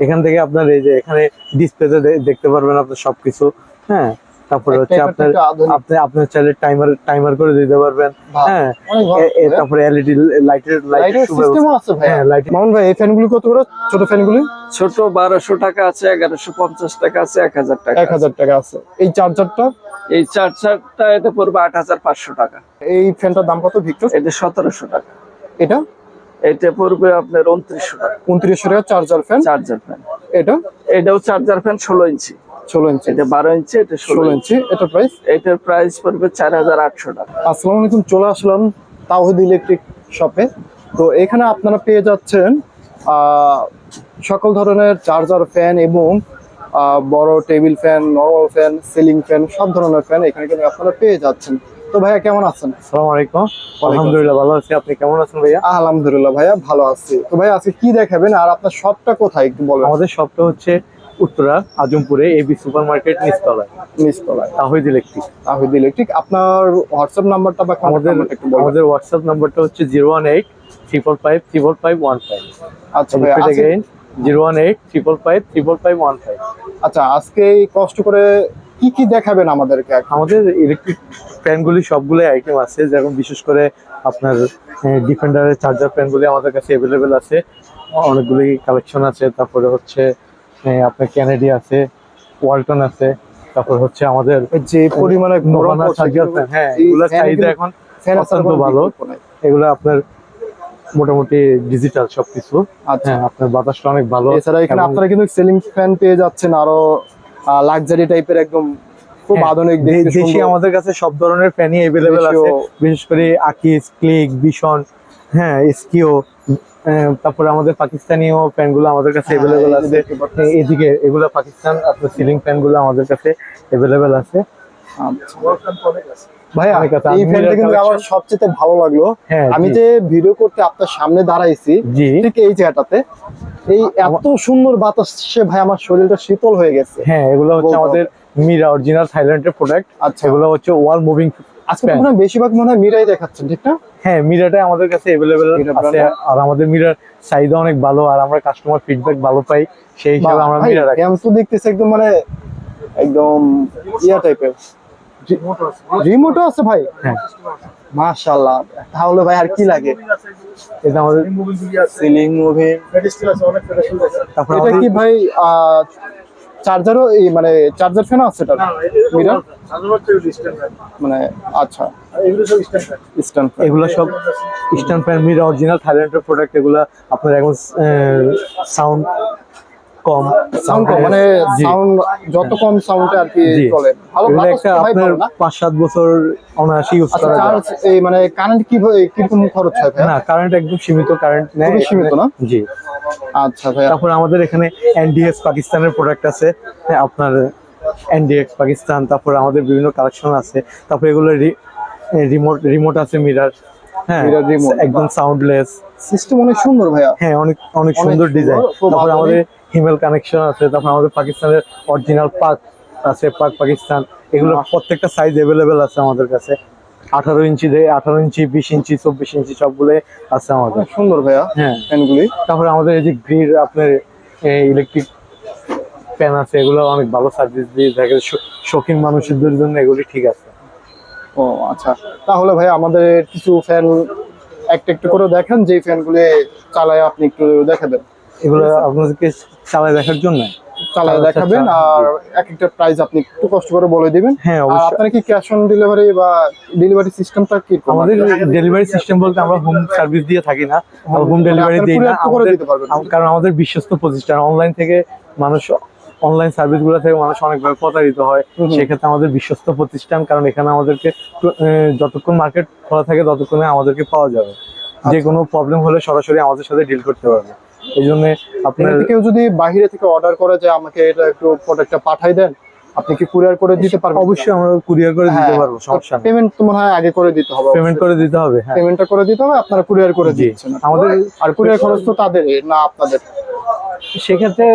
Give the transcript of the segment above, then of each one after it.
এখান থেকে আপনার এই যে এখানে ডিসপ্লেতে দেখতে পারবেন আপনার সবকিছু হ্যাঁ? তারপরে হচ্ছে আপনার আপনি আপনার চাইলে টাইমার টাইমার করে দিতে পারবেন হ্যাঁ? তারপরে এলইডি লাইটের লাইটের লাইটের সিস্টেমও আছে ভাই হ্যাঁ লাইট মামুন ভাই এই ফ্যানগুলো কত করে? ছোট ফ্যানগুলি? ছোট বারোশো টাকা আছে এগারোশো পঞ্চাশ টাকা আছে এক হাজার টাকা এক হাজার টাকা আছে। এই চার্জারটা। এই চার্জারটা এতে পড়বে আট হাজার পাঁচশো টাকা। এই ফ্যানটার দাম কত ভিক্টর এটা সতেরোশো টাকা। এটা? এটা পড়বে আপনার উনত্রিশশো টাকা। উনত্রিশশো টাকা চার্জার ফ্যান চার্জার ফ্যান এটা? এটাও চার্জার ফ্যান ষোলো ইঞ্চি। ষোলো ইঞ্চি। এটা বারো ইঞ্চি এটা ষোলো ইঞ্চি। প্রাইস এটার প্রাইস পড়বে চার হাজার আটশো টাকা। আসসালামু আলাইকুম চলে আসলাম তাওহিদ ইলেকট্রিক শপে তো এখানে আপনারা পেয়ে যাচ্ছেন আহ, সকল ধরনের চার্জার ফ্যান এবং বড় table fan normal fan ceiling fan সব ধরনের ফ্যান এখানে কিন্তু আপনারা পেয়ে যাচ্ছেন। তো ভাইয়া কেমন আছেন? আসসালামু আলাইকুম। আলহামদুলিল্লাহ ভালো আছি। আপনি কেমন আছেন ভাইয়া? আলহামদুলিল্লাহ ভাইয়া ভালো আছি। তো ভাইয়া আজকে কি দেখাবেন আর আপনার শপটা কোথায় একটু বলবেন আমাদের শপটা হচ্ছে উত্তরা আজমপুরে এবি সুপার মার্কেট নিচতলায় নিচতলায় তাহিদ ইলেকট্রিক। তাহিদ ইলেকট্রিক। আপনার হোয়াটসঅ্যাপ নাম্বারটা বা আমাদের আমাদের হোয়াটসঅ্যাপ নাম্বারটা হচ্ছে zero one eight triple five triple five one five. আচ্ছা again zero one eight triple five triple five one five. আচ্ছা আজকে কষ্ট করে কি কি দেখাবেন আমাদেরকে আমাদের ইলেকট্রিক প্যানগুলি সবগুলো আইটেম আছে। যেমন বিশেষ করে আপনার ডিফেন্ডারের চার্জার প্যানগুলি আমাদের কাছে অ্যাভেলেবেল আছে। অনেকগুলি কালেকশন আছে। তারপরে হচ্ছে আপনার ক্যানেডি আছে ওয়ালটন আছে। তারপর হচ্ছে আমাদের যে পরিমাণে চার্জার হ্যাঁ এগুলোর চাহিদা এখন অত্যন্ত ভালো। এগুলো আপনার মোটামুটি ডিজিটাল সবকিছু। আচ্ছা। হ্যাঁ আপনার বাতাসটা অনেক ভালো। এছাড়া এখানে আপনারা কিন্তু সিলিং ফ্যান পেয়ে যাচ্ছেন আরও লাক্সারি টাইপের একদম খুব হ্যাঁ, আধুনিক দেশি আমাদের কাছে সব ধরনের ফ্যানই अवेलेबल আছে। বিশেষ করে আকিস ক্লিক বিশন হ্যাঁ এসকিও তারপরে আমাদের পাকিস্তানিও প্যানগুলো আমাদের কাছে হ্যাঁ, অ্যাভেলেবেল এই যে আছে। এদিকে এগুলো পাকিস্তান আপনার সিলিং ফ্যানগুলো আমাদের কাছে অ্যাভেলেবেল আছে। আচ্ছা। ভাইয়া অনেক এই ফ্যানটা কিন্তু আমার সবচেয়ে ভালো লাগল। হ্যাঁ আমি যে ভিডিও করতে আপনার সামনে দাঁড়াইছি ঠিক এই জায়গাটাতে এই এত সুন্দর বাতাসে ভাই আমার শরীরটা শীতল হয়ে গেছে। হ্যাঁ এগুলো হচ্ছে আমাদের মিরা অরিজিনাল থাইল্যান্ডের প্রোডাক্ট আচ্ছা। এগুলো হচ্ছে ওয়াল মুভিং আজকে মনে হয় বেশিরভাগ মনে হয় মিরাই দেখাচ্ছেন ঠিক না? হ্যাঁ মিরাটাই আমাদের কাছে অ্যাভেলেবেল আছে। আর আমাদের মিরার চাহিদা অনেক ভালো আর আমরা কাস্টমার ফিডব্যাক ভালো পাই সেই হিসাবে আমরা মিরা রাখি। ফ্যান তো দেখতেছি একদম মানে একদম ইয়া টাইপের রিমোটও আছে ভাই। হ্যাঁ। মাশাআল্লাহ। তাহলে ভাই আর কি লাগে? এটা আমাদের সিলিং মুভি তারপর এটা কি ভাই চার্জারও এই মানে চার্জার ফ্যান আছে এটা মিরার মানে আচ্ছা। স্ট্যান্ড ফ্যান এগুলো সব ইস্টার্ন ফ্যান মিরা অরিজিনাল থাইল্যান্ডের প্রোডাক্ট এগুলো আপনার এখন সাউন্ড কম সাউন্ড কম। মানে সাউন্ড যত কম সাউন্ডে আর কি চলে। ভালো একটা আপনার ভালো না। পাঁচ সাত বছর অনায়াসে ইউজ আচ্ছা করা যায়। এই মানে কারেন্ট কি কীরকম খরচ হয় না কারেন্ট একদম সীমিত কারেন্ট নেয় সীমিত না? জি। আচ্ছা ভাই তারপর আমাদের এখানে এনডিএক্স পাকিস্তানের প্রোডাক্ট আছে। হ্যাঁ, আপনার এনডিএক্স পাকিস্তান তারপর আমাদের বিভিন্ন কালেকশন আছে। তারপর এগুলো রিমোট রিমোট আছে মিরার হ্যাঁ একদম সাউন্ডলেস সিস্টেম অনেক সুন্দর ভাইয়া। হ্যাঁ অনেক অনেক সুন্দর ডিজাইন তারপর আমাদের হিমেল কানেকশন আছে তারপর আমাদের পাকিস্তানের অরিজিনাল পাক আছে পাক পাকিস্তান। এগুলো প্রত্যেকটা সাইজ অ্যাভেলেবেল আছে আমাদের কাছে। আঠারো ইঞ্চি আঠারো ইঞ্চি বিশ ইঞ্চি চব্বিশ ইঞ্চি সবগুলো আছে আমাদের। সুন্দর ভাইয়া হ্যাঁ। ফ্যানগুলি তারপরে আমাদের এই যে গ্রিড আপনার ইলেকট্রিক ফ্যান আছে এগুলো অনেক ভালো সার্ভিস দিয়ে থাকে। শৌখিন মানুষদের জন্য এগুলি ঠিক আছে। ও আচ্ছা। তাহলে ভাই আমাদের কিছু ফ্যান একটা একটু করে দেখেন যে ফ্যানগুলি চালায় আপনি একটু দেখাবেন এগুলো আপনাদেরকে চালায় দেখার জন্য? চালায় দেখাবেন আর এক একটা প্রাইস আপনি একটু কষ্ট করে বলে দিবেন। হ্যাঁ অবশ্যই। আপনার কি ক্যাশ অন ডেলিভারি বা ডেলিভারি সিস্টেমটা কি আমাদের ডেলিভারি সিস্টেম বলতে আমরা হোম সার্ভিস দিয়ে থাকি না হোম ডেলিভারি দিই না। করে আমাদের- দিতে পারবেন। আম- কারণ আমাদের বিশ্বস্ত প্রতিষ্ঠান। অনলাইন থেকে মানুষ অনলাইন সার্ভিসগুলো থেকে মানুষ অনেকভাবে প্রতারিত হয়। সেক্ষেত্রে আমাদের বিশ্বস্ত প্রতিষ্ঠান কারণ এখানে আমাদেরকে যতক্ষণ মার্কেট খোলা থাকে ততক্ষণে আমাদেরকে পাওয়া যাবে। যে কোনো প্রবলেম হলে সরাসরি আমাদের সাথে ডিল করতে পারবে। এই জন্য আপনার কেউ যদি বাহিরে থেকে অর্ডার করে যে আমাকে এটা একটু প্রোডাক্টটা পাঠাই দেন আপনি কি কুরিয়ার করে দিতে পারবেন? অবশ্যই আমরা কুরিয়ার করে দিতে পারব সমস্যা নেই। পেমেন্ট তো মনে হয় আগে করে দিতে হবে পেমেন্ট করে দিতে হবে হ্যাঁ। পেমেন্টটা করে দিতে হবে আপনারা কুরিয়ার করে। দিচ্ছেন। আমাদের আর কুরিয়ার খরচ তো তাদের না আপনাদের। সেক্ষেত্রে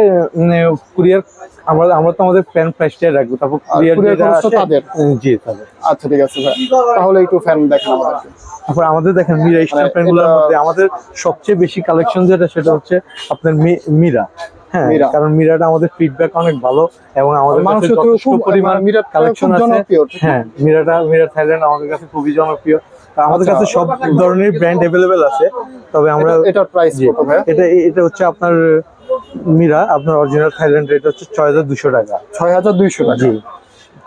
কুরিয়ার আমরা আমরা তো আমাদের প্যান প্রাইসটাই রাখব তারপর কুরিয়ার খরচ তো তাদের? জি তাদের। আচ্ছা ঠিক আছে ভাই। তাহলে একটু ফ্যান দেখেন আমাদেরকে। তারপর আমাদের দেখেন মিরা স্টার মানে প্যান্টগুলোর এটা- মধ্যে আমাদের সবচেয়ে বেশি কালেকশন যেটা সেটা হচ্ছে আপনার মিরা হ্যাঁ। কারণ মিরাটা আমাদের ফিডব্যাক অনেক ভালো এবং আমাদের কাছে যথেষ্ট পরিমাণ কালেকশন আছে? হ্যাঁ মিরাটা মিরা থাইল্যান্ড আমাদের কাছে খুবই জনপ্রিয়। আমাদের আচ্ছা। কাছে সব ধরনের ব্র্যান্ড অ্যাভেলেবেল আছে তবে আমরা এটা- প্রাইস কত এটা এটা হচ্ছে আপনার মিরা আপনার অরিজিনাল থাইল্যান্ড রেট হচ্ছে ছয় হাজার দুশো টাকা। ছয় হাজার দুইশো টাকা। জি।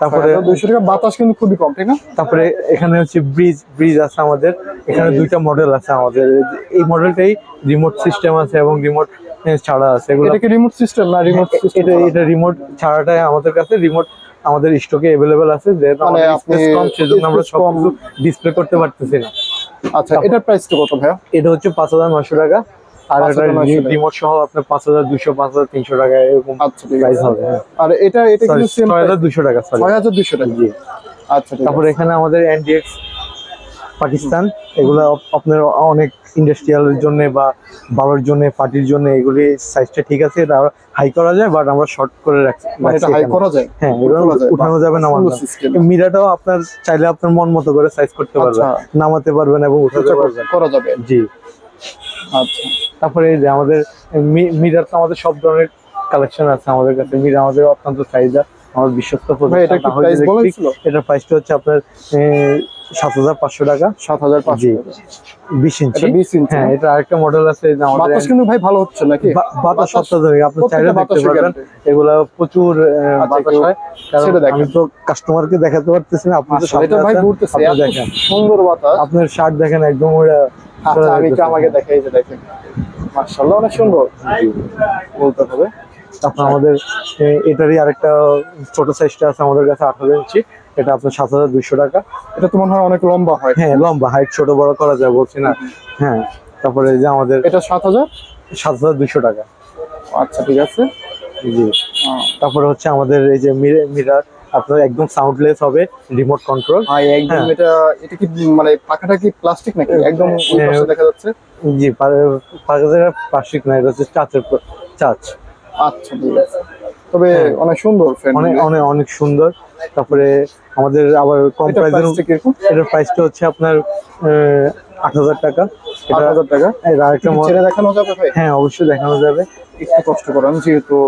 তারপরে দুইশো টাকা বাতাস কিন্তু খুবই কম ঠিক না? তারপরে এখানে হচ্ছে ব্রিজ ব্রিজ আছে আমাদের। এখানে দুইটা মডেল আছে আমাদের। এই মডেলটাই রিমোট সিস্টেম আছে এবং রিমোট ছাড়া আছে এগুলো এটা কি রিমোট সিস্টেম না রিমোট এটা এটা রিমোট ছাড়াটাই আমাদের কাছে রিমোট আমাদের স্টকে অ্যাভেলেবেল আছে যেহেতু মানে আমাদের স্পেস কম সেজন্য আমরা সবকিছু ডিসপ্লে করতে পারতেছি না। আচ্ছা এটার প্রাইসটা কত ভাইয়া? এটা হচ্ছে পাঁচ হাজার টাকা আর এটা রিমোট সহ আপনার পাঁচ হাজার দুশো পাঁচ হাজার তিনশো টাকা এরকম আচ্ছা প্রাইস হবে হ্যাঁ। আর এটা এটা কিন্তু সেম টাকা সরি টাকা। জি। আচ্ছা তারপরে এখানে আমাদের এনডিএক্স পাকিস্তান এগুলো আপনার অনেক ইন্ডাস্ট্রিয়ালের জন্য বা বালোর জন্য পার্টির জন্য এগুলি সাইজটা ঠিক আছে এটা হাই করা যায় বাট আমরা শর্ট করে রাখছি মানে এটা হাই করা যায়? হ্যাঁ উঠানো যাবে না মিরাটাও আপনার চাইলে আপনার মন মতো করে সাইজ করতে পারবেন। আচ্ছা। নামাতে পারবেন এবং উঠাতে পারবেন। করা যাবে। জি। আচ্ছা। তারপরে এই যে আমাদের মিরার তো আমাদের সব ধরনের কালেকশন আছে আমাদের কাছে। মিরা আমাদের অত্যন্ত চাহিদা আমার বিশ্বস্ত এটা প্রতিষ্ঠান এটার প্রাইসটা হচ্ছে আপনার সাত হাজার পাঁচশো টাকা। সাত হাজার পাঁচশো বিশ ইঞ্চি। বিশ ইঞ্চি। হ্যাঁ এটা আরেকটা মডেল আছে বাতাস কিন্তু ভাই ভালো হচ্ছে নাকি? বাতাস বাতাস- অত্যাধুনিক আপনি চাইলে দেখতে পারবেন। এগুলা প্রচুর আচ্ছা, বাতাস হয়। দেখেন। আমি তো কাস্টমারকে দেখাতে পারতেছি না আপনি তো আসলে সামনে এটা ভাই ঘুরতেছে দেখেন। সুন্দর বাতাস। আপনার শার্ট দেখেন একদম আচ্ছা আমি একটু আমাকে দেখাই যে দেখেন। মার্শাল্লাহ অনেক সুন্দর। বলতে হবে। তারপর আমাদের এটারই আরেকটা ছোট সাইজটা আছে আমাদের কাছে হাজার ইঞ্চি। এটা আপনার সাত হাজার দুইশো টাকা। এটা তো মনে হয় অনেক লম্বা হয় হ্যাঁ লম্বা হাইট ছোট বড় করা যায় বলছি না। হ্যাঁ তারপরে যে আমাদের এটা সাত হাজার? সাত হাজার দুইশো টাকা। আচ্ছা ঠিক আছে। জি। তারপরে হচ্ছে আমাদের এই যে মিরার আপনার একদম সাউন্ডলেস হবে রিমোট কন্ট্রোল একদম হ্যাঁ। এটা এটা কি মানে পাখাটা কি প্লাস্টিক নাকি? একদম হ্যাঁ। দেখা যাচ্ছে? জি পাঁচের প্লাস্টিক না এটা হচ্ছে চাচের চাচ। আচ্ছা ঠিক আছে। তবে হ্যাঁ। অনেক সুন্দর ফ্যান অনেক অনেক অনেক সুন্দর। তারপরে আমাদের আবার কম প্রাইসের এটার প্রাইসটা হচ্ছে আপনার আট হাজার টাকা। আট হাজার টাকা? এর আরেকটা ছেড়ে দেখানো যাবে হ্যাঁ অবশ্যই দেখানো যাবে। একটু কষ্ট করেন যেহেতু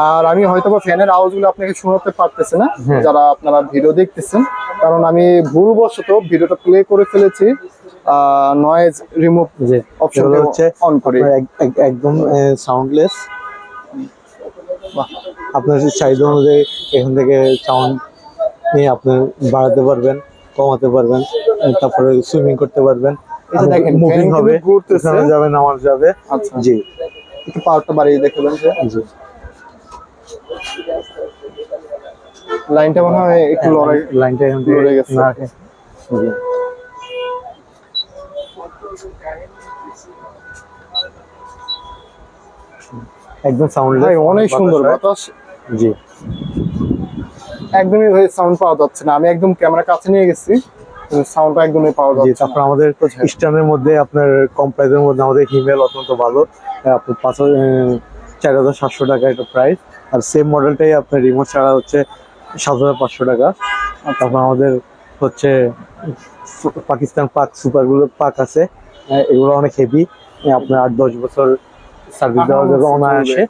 আর আমি হয়তো বা ফ্যানের আওয়াজগুলো আপনাকে শোনাতে পারতেছি না। হ্যাঁ। যারা আপনারা ভিডিও দেখতেছেন। কারণ আমি ভুলবশত ভিডিওটা প্লে করে ফেলেছি। নয়েজ রিমুভ যে অপশন হচ্ছে অন করে। একদম সাউন্ডলেস বাহ। আপনার চাহিদা অনুযায়ী এখান থেকে সাউন্ড নিয়ে আপনি বাড়াতে পারবেন কমাতে পারবেন তারপরে সুইমিং করতে পারবেন। দেখেন, মুভিং হবে ঘুরতেছে। যাবে আচ্ছা। জি। একটু পাওয়ারটা বাড়িয়ে দেখাবেন জি। লাইনটা মনে হয় একটু লড়াই লাইনটা এখান থেকে লড়ে গেছে। না জি। একদম সাউন্ডলেস ভাই অনেক সুন্দর বাতাস। জি। একদমই ভাই সাউন্ড পাওয়া যাচ্ছে না। আমি একদম ক্যামেরা কাছে নিয়ে গেছি সাউন্ডটা একদমই পাওয়া যাচ্ছে তারপর আমাদের স্টানের মধ্যে আপনার কম প্রাইসের মধ্যে আমাদের হিমেল অত্যন্ত ভালো। আপনার পাঁচ চার হাজার সাতশো টাকা এটা প্রাইস আর সেম মডেলটাই আপনার রিমোট ছাড়া হচ্ছে সাত হাজার পাঁচশো টাকা। আর তারপর আমাদের হচ্ছে পাকিস্তান পাক সুপারগুলো পাক আছে। এগুলো অনেক হেভি আপনার আট দশ বছর সার্ভিস দেওয়া যাবে অনায়াসে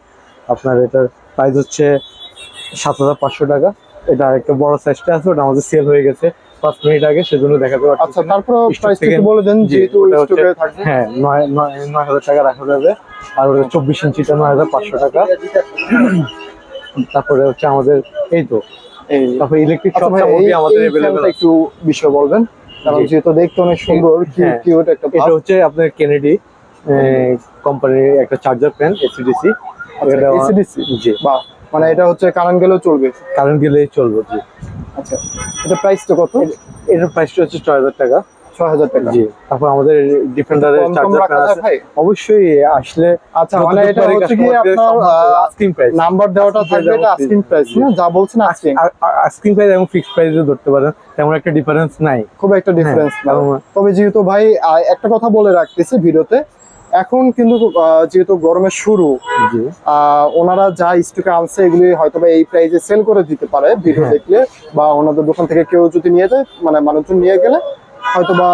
আপনার এটার প্রাইস হচ্ছে সাত হাজার পাঁচশো টাকা। এটা একটা বড় সাইজটা আছে ওটা আমাদের সেল হয়ে গেছে পাঁচ মিনিট আগে সেজন্য দেখাতে পারছি আচ্ছা তারপর প্রাইস থেকে- বলে দেন যেহেতু স্টকে থাকবে। হ্যাঁ নয় নয় নয় হাজার টাকা রাখা যাবে। আর ওটা চব্বিশ ইঞ্চিটা নয় হাজার পাঁচশো টাকা। তারপরে হচ্ছে আমাদের এই তো। তারপরে ইলেকট্রিক সব সামগ্রী আমাদের অ্যাভেলেবেল একটু বিষয় বলবেন কারণ। যেহেতু দেখতে অনেক সুন্দর হ্যাঁ। কিউট একটা এটা হচ্ছে আপনার কেনেডি কোম্পানির একটা charger fan AC DC AC DC ji. বাহ মানে এটা হচ্ছে কারেন্ট গেলেও চলবে? কারেন্ট গেলেই চলবে জি। আচ্ছা এটা প্রাইসটা কত? এটার প্রাইসটা হচ্ছে ছয় হাজার টাকা। ছয় হাজার টাকা। জি তারপর আমাদের ডিফেন্ডারের চার্জার আছে। অবশ্যই আসলে আচ্ছা মানে এটা হচ্ছে কি আপনার আস্কিং প্রাইস নাম্বার দেওয়াটা থাকবে এটা আস্কিং প্রাইস না? যা বলছেন আস্কিং আস্কিং প্রাইস এবং ফিক্সড প্রাইসে ধরতে পারেন তেমন একটা ডিফারেন্স নাই। খুব একটা ডিফারেন্স না তবে যেহেতু ভাই একটা কথা বলে রাখতেছি ভিডিওতে এখন কিন্তু যেহেতু গরমের শুরু আহ, ওনারা যা স্টকে আনছে এগুলি হয়তো বা এই প্রাইসে সেল করে দিতে পারে ভিডিও হ্যাঁ। দেখলে বা ওনাদের দোকান থেকে কেউ যদি নিয়ে যায় মানে মানুষজন নিয়ে গেলে হয়তো বা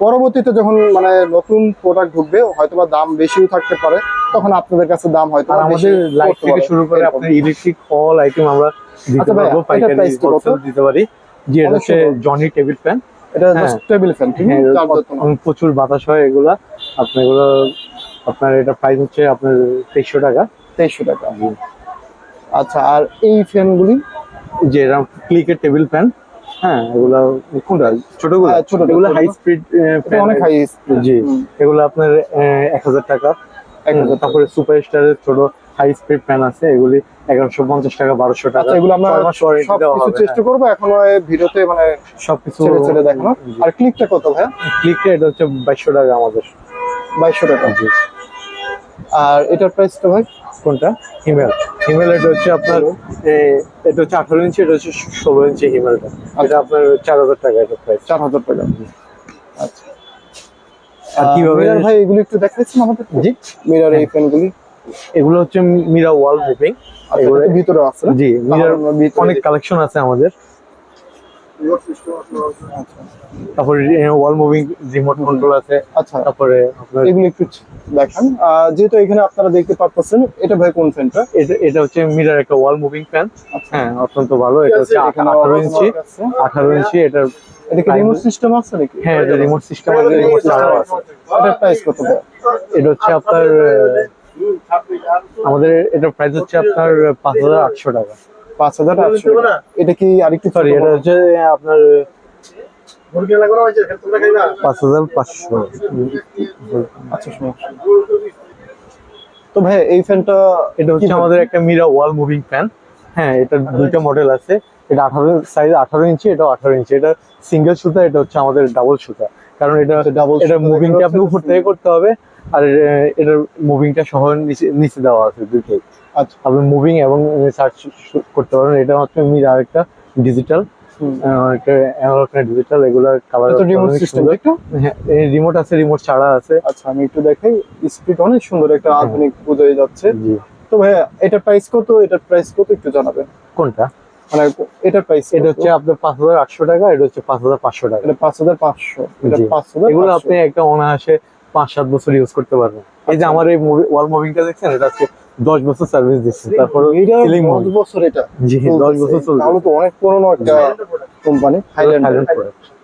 পরবর্তীতে যখন মানে নতুন প্রোডাক্ট ঢুকবে হয়তোবা দাম বেশিও থাকতে পারে তখন আপনাদের কাছে দাম হয়তো আমাদের লাইট থেকে শুরু করে ইলেকট্রিক অল আইটেম আমরা দিতে আচ্ছা পারব পাইকারি দিতে পারি। জি এটা হচ্ছে জনি টেবিল ফ্যান এটা হ্যাঁ। টেবিল ফ্যান ঠিক হ্যাঁ, প্রচুর বাতাস হয় এগুলা। আপনার এগুলো আপনার এটা প্রাইস হচ্ছে আপনার তেইশশো টাকা। তেইশশো টাকা। আচ্ছা আর এই ফ্যানগুলি যে এরকম ক্লিকের টেবিল ফ্যান হ্যাঁ এগুলা কোনটা? ছোটগুলো। হ্যাঁ, ছোটটা, এগুলো হাই স্পিড অনেক হাই জি। এগুলো আপনার এক হাজার টাকা। তারপরে সুপার স্টারের ছোট হাই স্পিড ফ্যান আছে এগুলি এগারোশো পঞ্চাশ টাকা বারোশো টাকা। আচ্ছা এগুলো আমরা চেষ্টা করব এখন ভিডিওতে মানে হ্যাঁ। সবকিছু ছেড়ে ছেড়ে দেখানো। আর ক্লিকটা কত ভাই ক্লিকটা এটা হচ্ছে বাইশশো টাকা আমাদের। বাইশশো টাকা। জি। আর এটার প্রাইসটা ভাই? কোনটা? হিমেল। হিমেল এটা হচ্ছে আপনার এটা হচ্ছে আঠারো ইঞ্চি এটা হচ্ছে ষোলো ইঞ্চি হিমেলটা। এটা আপনার চার হাজার টাকা এটা প্রাইস চার হাজার টাকা। আচ্ছা আর কীভাবে ভাই এগুলো একটু দেখাচ্ছেন আমাদের? জি মিরার এই ফ্যানগুলি। এগুলো হচ্ছে মিরা ওয়াল আচ্ছা এগুলো- ভিতরে আছে জি মিরার অনেক কালেকশন আছে আমাদের। তারপরে ওয়াল মুভিং রিমোট কন্ট্রোল আছে। আচ্ছা তারপরে এগুলো একটু দেখান। যেহেতু এখানে আপনারা দেখতে এটা ভাই কোন ফ্যানটা এটা এটা হচ্ছে মিরার একটা ওয়াল মুভিং ফ্যান। হ্যাঁ অত্যন্ত ভালো। এটা হচ্ছে এখানে আঠারো আবার ইঞ্চি আঠারো ইঞ্চি এটার এটা রিমোট সিস্টেম আছে নাকি? হ্যাঁ এটা রিমোট সিস্টেম আছে রিমোট আছে। প্রাইস কত এটা হচ্ছে আপনার আমাদের এটার প্রাইস হচ্ছে আপনার পাঁচ হাজার আটশো টাকা। পাঁচ হাজার আটশো। এটা কি আরেকটু সরি এটা হচ্ছে আপনার পাঁচ হাজার পাঁচশো। আচ্ছা তো ভাই এই ফ্যানটা এটা হচ্ছে আমাদের একটা মিরা ওয়াল মুভিং ফ্যান হ্যাঁ এটা দুইটা মডেল আছে। এটা আঠারো সাইজ আঠারো ইঞ্চি এটা আঠারো ইঞ্চি। এটা সিঙ্গেল সুতা এটা হচ্ছে আমাদের ডাবল সুতা কারণ এটা ডাবল এটা মুভিংটা আপনি উপর থেকে করতে হবে আর এটার মুভিংটা সহ নিচে নিচে দেওয়া আছে দুটোই আচ্ছা আপনি মুভিং এবং সার্চ করতে পারেন এটা হচ্ছে মিরা আরেকটা ডিজিটাল ডিজিটাল এগুলা কালার এটা রিমোট সিস্টেম ঠিক হ্যাঁ রিমোট আছে রিমোট ছাড়া আছে। আচ্ছা আমি একটু দেখাই। স্পিড অনেক সুন্দর একটা হ্যাঁ। আধুনিক বোঝাই যাচ্ছে। তো ভাই এটার প্রাইস কত? এটার প্রাইস কত? একটু জানাবেন। কোনটা? মানে এটার প্রাইস এটা হচ্ছে আপনার পাঁচ হাজার আটশো টাকা এটা হচ্ছে পাঁচ হাজার পাঁচশো টাকা। এটা পাঁচ হাজার পাঁচশো। এটা জি। পাঁচ হাজার এগুলো আপনি একটা অনায়াসে পাঁচ সাত বছর ইউজ করতে পারবেন। এই যে আচ্ছা। আমার এই ওয়াল মুভিংটা দেখছেন? এটা আজকে দশ বছর সার্ভিস দিচ্ছে তারপর এটা সিলিং দশ বছর এটা। জি দশ বছর চলছে তাহলে তো অনেক পুরনো একটা কোম্পানি থাইল্যান্ড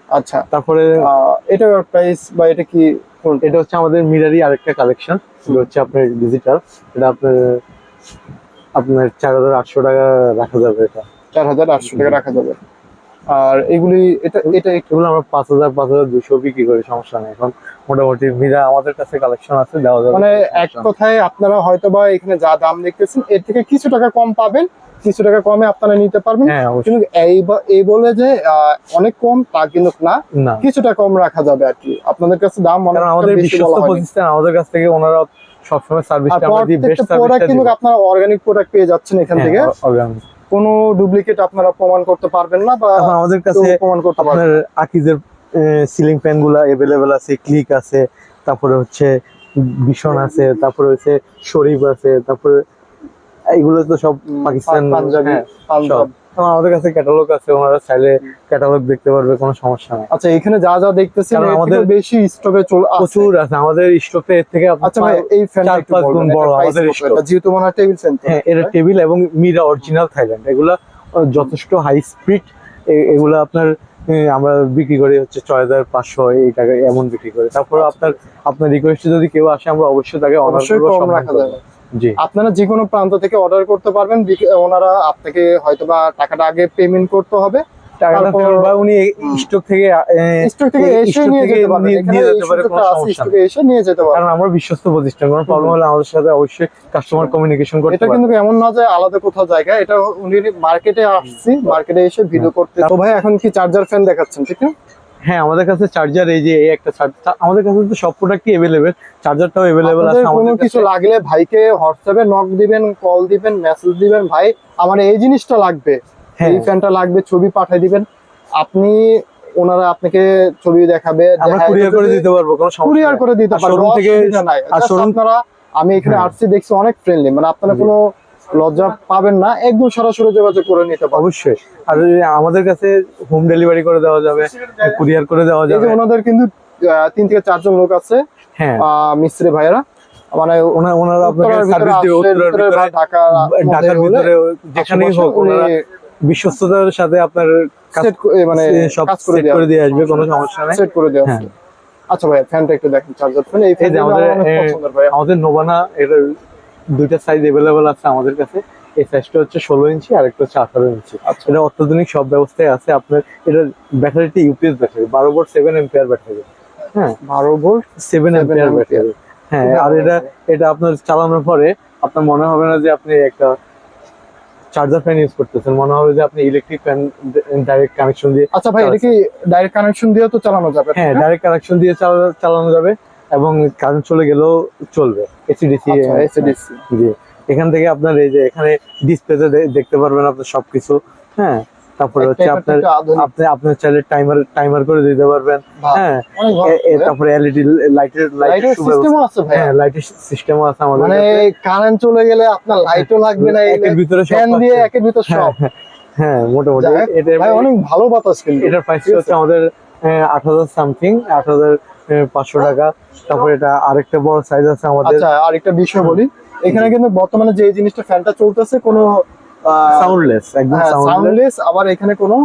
আচ্ছা। তারপরে এটার প্রাইস বা এটা কি এটা হচ্ছে আমাদের মিরারই আরেকটা কালেকশন এটা হচ্ছে আপনার ডিজিটাল এটা আপনার আপনার চার হাজার আটশো টাকা রাখা যাবে এটা। চার হাজার আটশো টাকা রাখা যাবে। আর এগুলি এটা এটা এগুলো আমরা পাঁচ হাজার পাঁচ হাজার দুশো বিক্রি করি সমস্যা নেই এখন। মোটামুটি মিরা আমাদের কাছে কালেকশন আছে দেওয়া যাবে। মানে এক কথায় আপনারা হয়তো বা এখানে যা দাম দেখতেছেন এর থেকে কিছু টাকা কম পাবেন কিছু টাকা কমে আপনারা নিতে পারবেন। হ্যাঁ কিন্তু এই বলে যে অনেক কম তা কিন্তু না। কিছুটা কম রাখা যাবে আর কি। আপনাদের কাছে দাম আমাদের বিশ্বস্ত প্রতিষ্ঠান আমাদের কাছ থেকে ওনারা সবসময় সার্ভিসটা আমরা দিই বেস্ট প্রত্যেকটা কিন্তু আপনারা অর্গানিক প্রোডাক্ট পেয়ে যাচ্ছেন এখান থেকে। অর্গানিক কোনো ডুপ্লিকেট আপনারা প্রমাণ করতে পারবেন না বা আমাদের কাছে প্রমাণ করতে পারবেন আকিজের সিলিং ফ্যানগুলা এভেলেবেল আছে ক্লিক আছে তারপরে হচ্ছে ভীষণ আছে তারপরে হচ্ছে শরীফ আছে তারপরে এগুলো তো সব পাকিস্তান পাঞ্জাবি হ্যাঁ, পাঞ্জাব। আমাদের কাছে ক্যাটালগ আছে ওনারা চাইলে ক্যাটালগ দেখতে পারবে কোনো সমস্যা নেই। আচ্ছা এখানে যা যা দেখতেছেন আমাদের বেশি চলে। প্রচুর আছে আমাদের এর থেকে আচ্ছা ভাই এই ফ্যানটা চার একটু গুণ বড় আমাদের কত? যেহেতু মনে হয় টেবিল ফ্যান হ্যাঁ এটা টেবিল এবং মিরা অরিজিনাল থাইল্যান্ড এগুলা যথেষ্ট হাই স্পিড এগুলো আপনার আমরা বিক্রি করি হচ্ছে ছয় হাজার পাঁচশো এই টাকা এমন বিক্রি করে। তারপর আপনার আপনার রিকোয়েস্টে যদি কেউ আসে আমরা অবশ্যই তাকে অবশ্যই কম রাখা যাবে। জি। আপনারা যে কোনো প্রান্ত থেকে অর্ডার করতে পারবেন ওনারা আপনাকে হয়তোবা টাকাটা আগে পেমেন্ট করতে হবে। টাকাটা ফেরত বা উনি স্টক থেকে স্টক থেকে এসে নিয়ে যেতে পারবেন নিয়ে- এখানে নিয়ে এই যেতে পারে, কোনো সমস্যা স্টকে এসে নিয়ে যেতে পারবেন কারণ আমরা বিশ্বস্ত প্রতিষ্ঠান কোনো প্রবলেম হলে আমাদের সাথে অবশ্যই কাস্টমার কমিউনিকেশন করতে এটা কিন্তু এমন না যে আলাদা কোথাও জায়গা এটা উনি মার্কেটে আসছি মার্কেটে এসে ভিডিও করতে তো ভাই এখন কি চার্জার ফ্যান দেখাচ্ছেন ঠিক না? হ্যাঁ আমাদের কাছে চার্জার এই যে এই একটা আমাদের কাছে তো সব প্রোডাক্টই চার্জারটাও আছে আমাদের কিছু লাগলে ভাইকে হোয়াটসঅ্যাপে নক দিবেন কল দিবেন মেসেজ দিবেন ভাই আমার এই জিনিসটা লাগবে। এই ফ্যানটা লাগবে ছবি পাঠিয়ে দিবেন। আপনি ওনারা আপনাকে ছবি দেখাবে আমরা কুরিয়ার করে দিতে পারব কোনো সমস্যা কুরিয়ার করে দিতে পারবেন showroom থেকে- আর showroom- আপনারা আমি এখানে হ্যাঁ। আসছি দেখছি অনেক ফ্রেন্ডলি মানে আপনারা কোনো লজ্জা পাবেন না। একদম সরাসরি যোগাযোগ করে নিতে পারবেন। অবশ্যই। আর আমাদের কাছে হোম ডেলিভারি করে দেওয়া যাবে কুরিয়ার করে দেওয়া যাবে। ওনাদের কিন্তু তিন থেকে চারজন লোক আছে হ্যাঁ। মিস্ত্রি ভাইয়েরা। মানে ওনা- ওনারা আপনাকে সার্ভিস দিবে ঢাকার ভিতরে যেখানেই হোক ওনারা বিশ্বস্ততার সাথে আপনার সেট মানে সব করে সেট করে দিয়ে আসবে কোনো সমস্যা নেই। সেট করে দেওয়া হ্যাঁ। আচ্ছা ভাই ফ্যানটা একটু দেখেন চার্জার ফ্যান। এই ফ্যানটা আমাদের আমাদের নোভানা এটার দুইটা সাইজ এভেলেবেল আছে আমাদের কাছে। এই সাইজটা হচ্ছে ষোলো ইঞ্চি আর একটা হচ্ছে আঠারো ইঞ্চি। আচ্ছা। এটা অত্যাধুনিক সব ব্যবস্থায় আছে। আপনার এটার ব্যাটারিটি ইউপিএস ব্যাটারি বারো ভোল্ট সেভেন এম্পিয়ার ব্যাটারি হ্যাঁ। বারো ভোল্ট সেভেন এম্পিয়ার ব্যাটারি হ্যাঁ আর এটা এটা আপনার চালানোর পরে আপনার মনে হবে না যে আপনি একটা চার্জার ফ্যান ইউজ করতেছেন মনে হবে যে আপনি ইলেকট্রিক ফ্যান ডাইরেক্ট কানেকশন দিয়ে আচ্ছা ভাই এটা কি ডাইরেক্ট কানেকশন দিয়ে তো চালানো যাবে? হ্যাঁ ডাইরেক্ট কানেকশন দিয়ে চালানো যাবে এবং কারেন্ট চলে গেলেও চলবে এসিডিসি আচ্ছা এসএডিসি জি এখান থেকে আপনার এই যে এখানে ডিসপ্লেতে দেখতে পারবেন আপনার সবকিছু। হ্যাঁ তারপরে হচ্ছে আপনার আপনি আপনার চাইলে টাইমার টাইমার করে দিতে পারবেন। হ্যাঁ তারপরে এলইডি লাইটের লাইটের সিস্টেমও আছে ভাই হ্যাঁ লাইটের সিস্টেমও আছে আমাদের মানে কারেন্ট চলে গেলে আপনার লাইটও লাগবে না একের ভিতরে সব ফ্যান দিয়ে। একের ভিতর হ্যাঁ, সব। হ্যাঁ, মোটামুটি। এটা ভাই অনেক ভালো বাতাস কিন্তু। এটার প্রাইস হচ্ছে আমাদের আট হাজার সামথিং আট হাজার পাঁচশো টাকা। তারপরে এটা আরেকটা বড় সাইজ আছে আমাদের। আচ্ছা আরেকটা বিষয় বলি। এখানে কিন্তু বর্তমানে যে জিনিসটা ফ্যানটা চলতেছে কোনো সাউন্ডলেস একদম সাউন্ডলেস সাউন্ডলেস আবার এখানে কোনো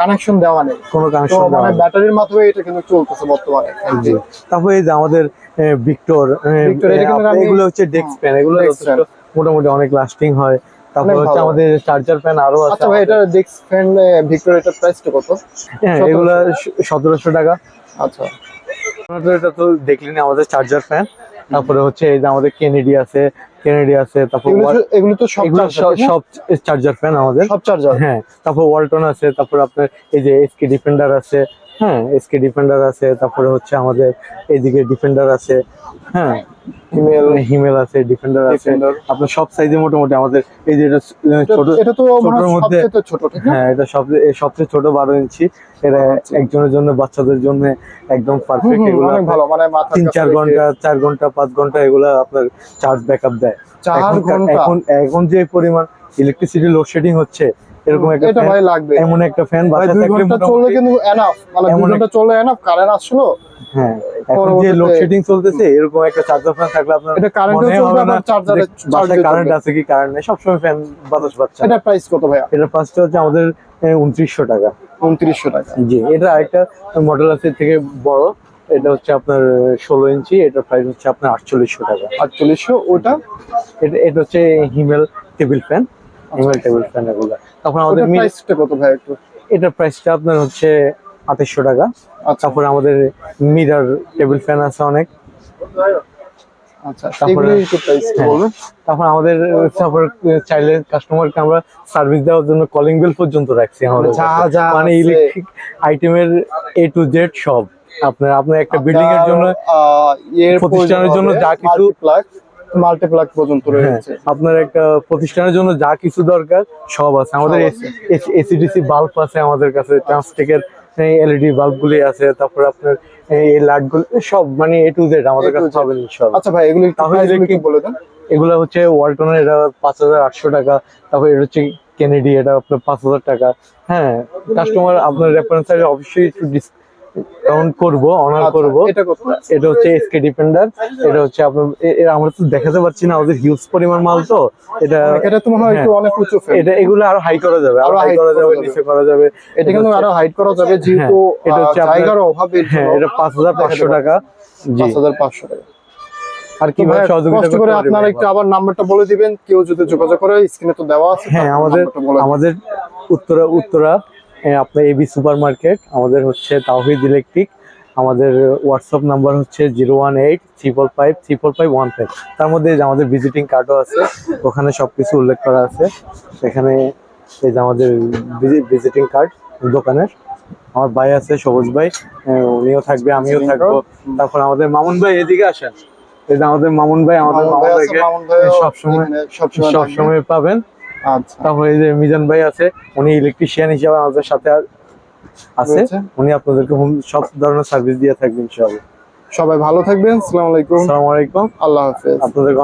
কানেকশন দেওয়া নেই। কোনো তো কানেকশন মানে ব্যাটারির মাধ্যমে এটা কিন্তু চলতেছে বর্তমানে। তারপরে এই যে আমাদের ভিক্টর এটা এগুলো হচ্ছে ডেস্ক ফ্যান এগুলো মোটামুটি অনেক লাস্টিং হয়। তারপর হচ্ছে আমাদের চার্জার ফ্যান আরও আছে আচ্ছা ভাই এটা ডেক্স ফ্যান ভিক্টর এটার প্রাইসটা কত? হ্যাঁ এগুলো সতেরোশো টাকা। আচ্ছা। এটা তো দেখলেন আমাদের চার্জার ফ্যান তারপরে হচ্ছে এই যে আমাদের কেনেডি আছে কেনেডি আছে তারপর এগুলো তো- সব সব- চার্জার ফ্যান আমাদের। সব চার্জার হ্যাঁ তারপর ওয়ালটন আছে তারপর আপনার এই যে এসকে ডিফেন্ডার আছে হ্যাঁ এসকে ডিফেন্ডার আছে তারপরে হচ্ছে আমাদের এইদিকে ডিফেন্ডার আছে হ্যাঁ হিমেল। আছে ডিফেন্ডার আছে। আপনার সব সাইজে মোটামুটি আমাদের এই যে এটা ছোট এটা তো ছোটর মধ্যে- ছোট হ্যাঁ এটা সবচেয়ে সবচেয়ে ছোট ইঞ্চি। এটা। একজনের জন্য বাচ্চাদের জন্য একদম পারফেক্ট এগুলো অনেক ভালো মানে মাথা ঘণ্টা ঘণ্টা পাঁচ ঘণ্টা এগুলো আপনার চার্জ ব্যাকআপ দেয়। ঘণ্টা। এখন এখন যে পরিমাণ ইলেকট্রিসিটি লোডশেডিং হচ্ছে এরকম একটা এটা ভাই লাগবে। এমন একটা ফ্যান দুই থাকলে মোটামুটি কিন্তু এনাফ মানে ঘণ্টা চললে এনাফ কারেন্ট আসলো হ্যাঁ এখন যে পরবর্তীতে- লোডশেডিং চলতেছে এরকম একটা চার্জার ফ্যান থাকলে আপনার এটা কারেন্টও চলবে আবার চার্জারে বাসায় কারেন্ট আছে কি কারেন্ট নেই সবসময় ফ্যান বাতাস পাচ্ছে। এটা প্রাইস কত ভাইয়া? এটার প্রাইসটা হচ্ছে আমাদের উনত্রিশশো টাকা। উনত্রিশশো টাকা। জি এটা আরেকটা মডেল আছে থেকে বড়। এটা হচ্ছে আপনার ষোলো ইঞ্চি এটার প্রাইস হচ্ছে আপনার আটচল্লিশশো টাকা। আটচল্লিশশো ওটা? এটা এটা হচ্ছে Himel table fan Himel table fan এগুলো। তখন আমাদের প্রাইসটা কত ভাই একটু? এটার প্রাইসটা আপনার হচ্ছে আঠাশশো টাকা। আচ্ছা। তারপরে আমাদের মিরার টেবিল ফ্যান আছে অনেক। আচ্ছা তারপরে- হ্যাঁ। তারপর আমাদের তারপর চাইলে কাস্টমারকে আমরা সার্ভিস দেওয়ার জন্য কলিং বেল পর্যন্ত রাখছি আমাদের মানে ইলেকট্রিক আইটেমের এ টু জেড সব। আপনার আপনার একটা বিল্ডিং এর জন্য প্রতিষ্ঠানের জন্য যা কিছু- প্লাগ মাল্টিপ্লাগ পর্যন্ত হ্যাঁ, রয়েছে। আপনার একটা প্রতিষ্ঠানের জন্য যা কিছু দরকার সব আছে। আমাদের এসিডিসি বাল্ব আছে আমাদের কাছে ট্রান্সটেকের এলইডি বাল্ব গুলি আছে তারপর আপনার এই লাইট গুলি সব মানে এ টু জেড আমাদের কাছে। পাবেন ইনশাআল্লাহ আচ্ছা ভাই এগুলো তাহলে একটু বলে দেন। এগুলো হচ্ছে ওয়ালটনের এটা পাঁচ হাজার আটশো টাকা তারপর এটা হচ্ছে কেনেডি এটা আপনার পাঁচ হাজার টাকা। হ্যাঁ কাস্টমার আপনার রেফারেন্স অবশ্যই একটু ডিসকাউন্ট করব অনার করব। এটা হচ্ছে এসকে এটা হচ্ছে আপনার আমরা তো দেখাতে পারছি না আমাদের হিউজ পরিমাণ মাল তো। এটা এটা তো মনে হয় একটু অনেক উঁচু এটা এগুলো আরও হাই করা যাবে আরও হাই করা যাবে। নিচে করা যাবে। এটা কিন্তু আরও হাইট করা যাবে যেহেতু হ্যাঁ, এটা হচ্ছে জায়গার অভাবের হ্যাঁ এটা পাঁচ হাজার পাঁচশো টাকা। জি। পাঁচ হাজার পাঁচশো টাকা। আর কীভাবে ভাই, সহযোগিতা কষ্ট করে আপনারা একটু আবার নাম্বারটা বলে দিবেন কেউ যদি যোগাযোগ করে স্ক্রিনে তো দেওয়া আছে হ্যাঁ আমাদের। আমাদের উত্তরা উত্তরা আপনার এবি সুপার মার্কেট আমাদের হচ্ছে তাওহিদ ইলেকট্রিক আমাদের হোয়াটসঅ্যাপ নাম্বার হচ্ছে zero one eight triple five triple five one five তার মধ্যে যে আমাদের ভিজিটিং কার্ডও আছে ওখানে সবকিছু উল্লেখ করা আছে। এখানে এই যে আমাদের ভিজিটিং কার্ড দোকানের আমার ভাই আছে সবুজ ভাই উনিও থাকবে আমিও থাকব। তারপর আমাদের মামুন ভাই এদিকে আসেন। এই যে আমাদের মামুন ভাই আমাদের মামুন ভাইকে সবসময় সবসময় সবসময় পাবেন। তারপরে যে মিজান ভাই আছে উনি ইলেকট্রিশিয়ান হিসাবে আমাদের সাথে আছে। উনি আপনাদেরকে সব ধরনের সার্ভিস দিয়ে থাকবেন ইনশাআল্লাহ। সবাই ভালো থাকবেন আসসালামু আলাইকুম। আসসালামু আলাইকুম। আল্লাহ হাফেজ। আপনাদের